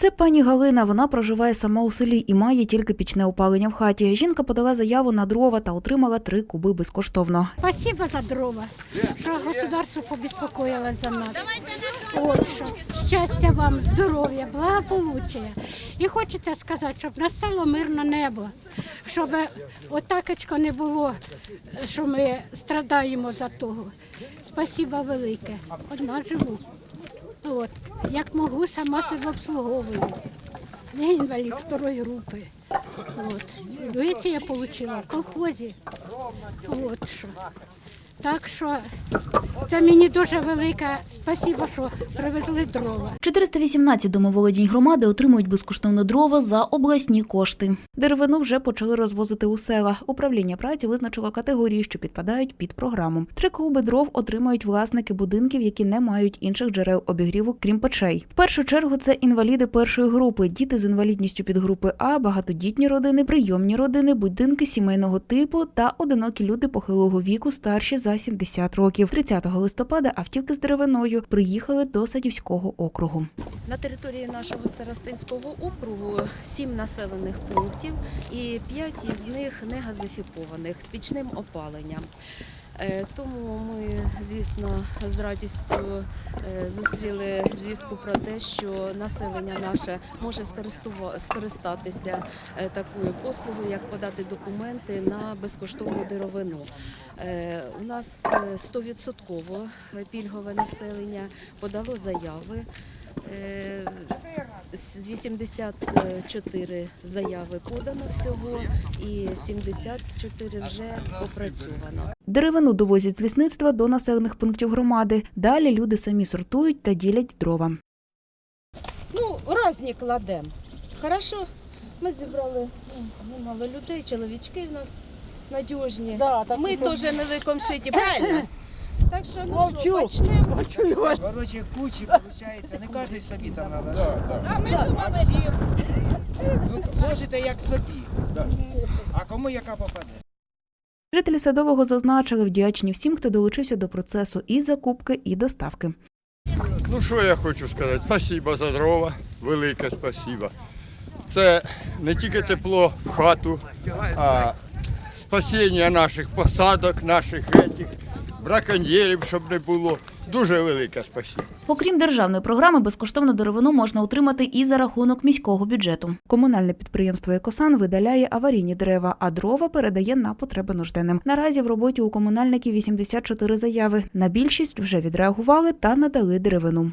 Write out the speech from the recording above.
Це пані Галина. Вона проживає сама у селі і має тільки пічне опалення в хаті. Жінка подала заяву на дрова та отримала три куби безкоштовно. Спасибо за дрова, що государство побеспокоило за нас. От що. Щастя вам, здоров'я, благополуччя. І хочеться сказати, щоб настало мирне небо, щоб отакочко не було, що ми страдаємо за того. Спасибо велике. Одна живу. От. Як можу, сама себе обслуговую. Я інвалід второї групи. От. Видите, я отримала в колхозі. От що. Так що це мені дуже велике спасибо, що привезли дрова. 418 домоволодінь громади отримують безкоштовно дрова за обласні кошти. Деревину вже почали розвозити у села. Управління праці визначило категорії, що підпадають під програму. Три куби дров отримають власники будинків, які не мають інших джерел обігріву, крім печей. В першу чергу це інваліди першої групи, діти з інвалідністю підгрупи А, багатодітні родини, прийомні родини, будинки сімейного типу та одинокі люди похилого віку старші за 70 років. 30 листопада автівки з деревиною приїхали до Садівського округу. На території нашого старостинського округу сім населених пунктів і п'ять із них не газифікованих з пічним опаленням. Е, Тому ми, звісно, з радістю е, зустріли звістку про те, що населення наше може скористатися е, такою послугою, як подати документи на безкоштовну деревину. У нас е, 100% пільгове населення подало заяви. Е, з 84 заяви подано всього і 74 вже опрацьовано. Деревину довозять з лісництва до населених пунктів громади. Далі люди самі сортують та ділять дрова. Ну, різні кладемо. Хорошо, ми зібрали ну, немало людей, чоловічки в нас надіжні. Ми теж не викомшиті, правильно? Так що ну що, почнемо. Короче, кучі виходить, не кожен собі там налажав. А всім ну, ложите як собі. А кому яка попаде? Жителі садового зазначили вдячні всім, хто долучився до процесу і закупки, і доставки. Ну що я хочу сказати? Спасибо за дрова, велике спасибо. Це не тільки тепло в хату, а спасіння наших посадок, наших етих, браконьєрів, щоб не було. Дуже велике спасіба. Окрім державної програми, безкоштовну деревину можна отримати і за рахунок міського бюджету. Комунальне підприємство Екосан видаляє аварійні дерева, а дрова передає на потреби нужденним. Наразі в роботі у комунальників 84 заяви. На більшість вже відреагували та надали деревину.